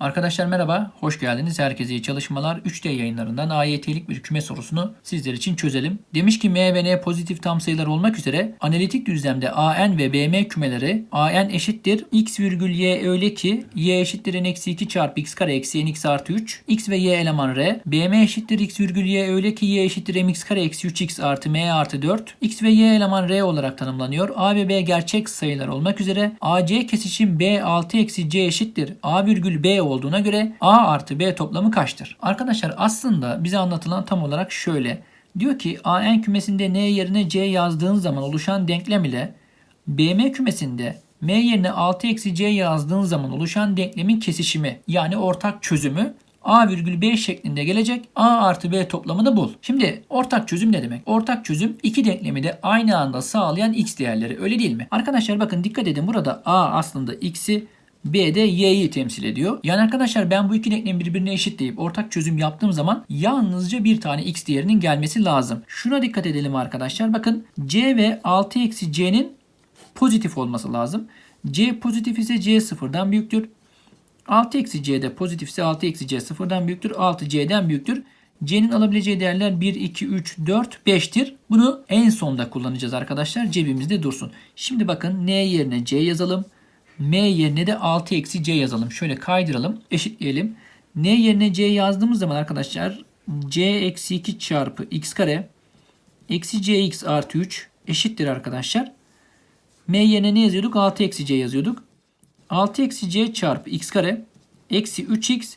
Arkadaşlar merhaba, hoş geldiniz. Herkese iyi çalışmalar. 3D yayınlarından AYT'lik bir küme sorusunu sizler için çözelim. Demiş ki M ve N pozitif tam sayılar olmak üzere analitik düzlemde AN ve BM kümeleri AN eşittir x virgül y öyle ki y eşittir n eksi 2 çarpı x kare eksi nx artı 3 x ve y eleman r BM eşittir x virgül y öyle ki y eşittir mx kare eksi 3x artı m artı 4 x ve y eleman r olarak tanımlanıyor. A ve B gerçek sayılar olmak üzere AC kesişim B 6 eksi C eşittir. A virgül B olduğuna göre A artı B toplamı kaçtır? Arkadaşlar aslında bize anlatılan tam olarak şöyle. Diyor ki AN kümesinde N yerine C yazdığın zaman oluşan denklem ile BM kümesinde M yerine 6 eksi C yazdığın zaman oluşan denklemin kesişimi yani ortak çözümü A virgül B şeklinde gelecek. A artı B toplamını bul. Şimdi ortak çözüm ne demek? Ortak çözüm iki denklemi de aynı anda sağlayan x değerleri öyle değil mi? Arkadaşlar bakın dikkat edin burada A aslında x'i B de y'yi temsil ediyor. Yani arkadaşlar ben bu iki denklemi birbirine eşitleyip ortak çözüm yaptığım zaman yalnızca bir tane x değerinin gelmesi lazım. Şuna dikkat edelim arkadaşlar. Bakın c ve 6 eksi c'nin pozitif olması lazım. c pozitif ise c sıfırdan büyüktür. 6 eksi c de pozitif ise 6 eksi c sıfırdan büyüktür. 6 c'den büyüktür. C'nin alabileceği değerler 1, 2, 3, 4, 5'tir. Bunu en sonda kullanacağız arkadaşlar. Cebimizde dursun. Şimdi bakın n yerine c yazalım. M yerine de 6 eksi C yazalım. Şöyle kaydıralım. Eşitleyelim. N yerine C yazdığımız zaman arkadaşlar C eksi 2 çarpı x kare eksi cx artı 3 eşittir arkadaşlar. M yerine ne yazıyorduk? 6 eksi C yazıyorduk. 6 eksi C çarpı x kare eksi 3x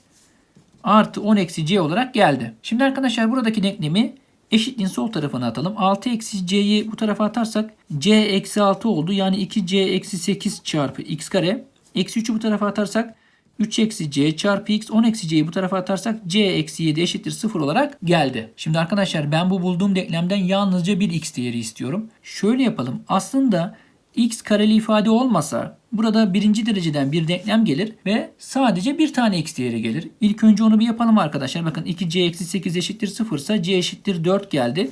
artı 10 eksi C olarak geldi. Şimdi arkadaşlar buradaki denklemi eşitliğin sol tarafına atalım. 6 eksi c'yi bu tarafa atarsak c eksi 6 oldu. Yani 2c eksi 8 çarpı x kare. Eksi 3'ü bu tarafa atarsak 3 eksi c çarpı x 10 eksi c'yi bu tarafa atarsak c eksi 7 eşittir 0 olarak geldi. Şimdi arkadaşlar ben bu bulduğum denklemden yalnızca bir x değeri istiyorum. Şöyle yapalım. Aslında x kareli ifade olmasa burada birinci dereceden bir denklem gelir ve sadece bir tane x değeri gelir. İlk önce onu bir yapalım arkadaşlar. Bakın 2c eksi 8 eşittir 0 ise c eşittir 4 geldi.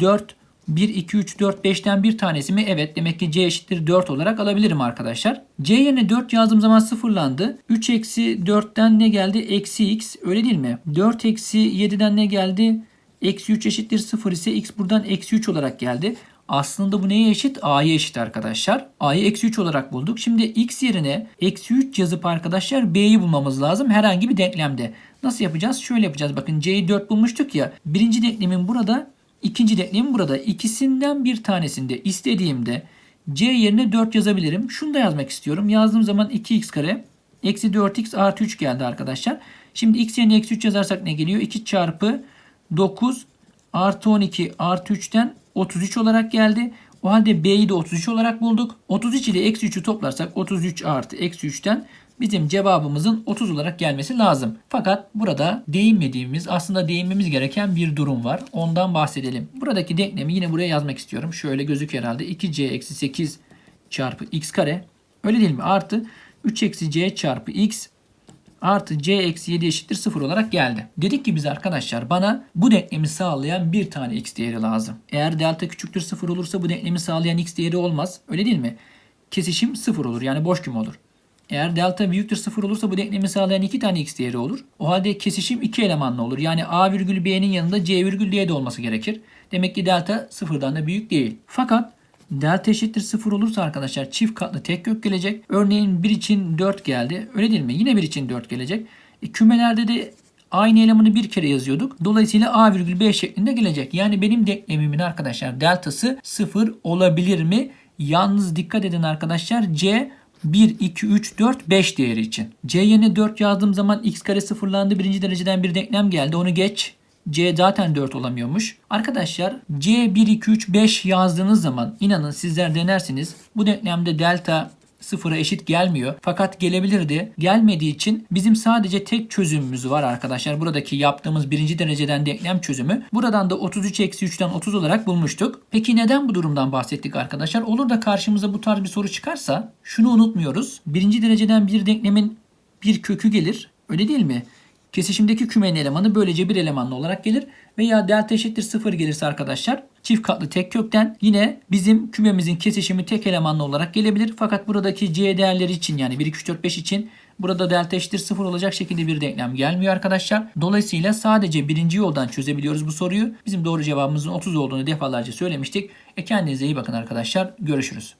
4 1, 2, 3, 4, 5'ten bir tanesi mi? Evet. Demek ki c eşittir 4 olarak alabilirim arkadaşlar. c yerine 4 yazdığım zaman sıfırlandı. 3 eksi 4'ten ne geldi? Eksi x. Öyle değil mi? 4 eksi 7'den ne geldi? Eksi 3 eşittir 0 ise x buradan eksi 3 olarak geldi. Aslında bu neye eşit? A'ya eşit arkadaşlar. A'yı eksi 3 olarak bulduk. Şimdi x yerine eksi 3 yazıp arkadaşlar B'yi bulmamız lazım herhangi bir denklemde. Nasıl yapacağız? Şöyle yapacağız. Bakın C'yi 4 bulmuştuk ya. Birinci denklemin burada, ikinci denklemin burada. İkisinden bir tanesinde istediğimde C yerine 4 yazabilirim. Şunu da yazmak istiyorum. Yazdığım zaman 2x kare eksi 4x artı 3 geldi arkadaşlar. Şimdi x yerine eksi 3 yazarsak ne geliyor? 2 çarpı 9 artı 12 artı 3'ten 33 olarak geldi. O halde B'yi de 33 olarak bulduk. 33 ile eksi 3'ü toplarsak 33 artı eksi 3'ten bizim cevabımızın 30 olarak gelmesi lazım. Fakat burada değinmediğimiz aslında değinmemiz gereken bir durum var. Ondan bahsedelim. Buradaki denklemi yine buraya yazmak istiyorum. Şöyle gözüküyor herhalde. 2c eksi 8 çarpı x kare. Öyle değil mi? Artı 3 eksi c çarpı x artı c eksi 7 eşittir 0 olarak geldi. Dedik ki biz arkadaşlar bana bu denklemi sağlayan bir tane x değeri lazım. Eğer delta küçüktür 0 olursa bu denklemi sağlayan x değeri olmaz. Öyle değil mi? Kesişim 0 olur yani boş küme olur. Eğer delta büyüktür 0 olursa bu denklemi sağlayan iki tane x değeri olur. O halde kesişim iki elemanlı olur. Yani a virgül b'nin yanında c virgül d de olması gerekir. Demek ki delta sıfırdan da büyük değil. Fakat delta eşittir 0 olursa arkadaşlar çift katlı tek kök gelecek. Örneğin 1 için 4 geldi. Öyle değil mi? Yine 1 için 4 gelecek. E, kümelerde de aynı elemanı bir kere yazıyorduk. Dolayısıyla a virgül b şeklinde gelecek. Yani benim denklemimin arkadaşlar deltası 0 olabilir mi? Yalnız dikkat edin arkadaşlar c 1, 2, 3, 4, 5 değeri için. C yerine 4 yazdığım zaman x kare sıfırlandı. Birinci dereceden bir denklem geldi. Onu geç. C zaten 4 olamıyormuş. Arkadaşlar C 1, 2, 3, 5 yazdığınız zaman inanın sizler denersiniz. Bu denklemde delta sıfıra eşit gelmiyor. Fakat gelebilirdi. Gelmediği için bizim sadece tek çözümümüz var arkadaşlar. Buradaki yaptığımız birinci dereceden denklem çözümü. Buradan da 33 eksi 3'ten 30 olarak bulmuştuk. Peki neden bu durumdan bahsettik arkadaşlar? Olur da karşımıza bu tarz bir soru çıkarsa şunu unutmuyoruz. Birinci dereceden bir denklemin bir kökü gelir. Öyle değil mi? Kesişimdeki kümenin elemanı böylece bir elemanlı olarak gelir. Veya delta eşittir 0 gelirse arkadaşlar çift katlı tek kökten yine bizim kümemizin kesişimi tek elemanlı olarak gelebilir. Fakat buradaki c değerleri için yani 1, 2, 3, 4, 5 için Burada delta eşittir 0 olacak şekilde bir denklem gelmiyor arkadaşlar. Dolayısıyla sadece birinci yoldan çözebiliyoruz bu soruyu. Bizim doğru cevabımızın 30 olduğunu defalarca söylemiştik. E kendinize iyi bakın arkadaşlar. Görüşürüz.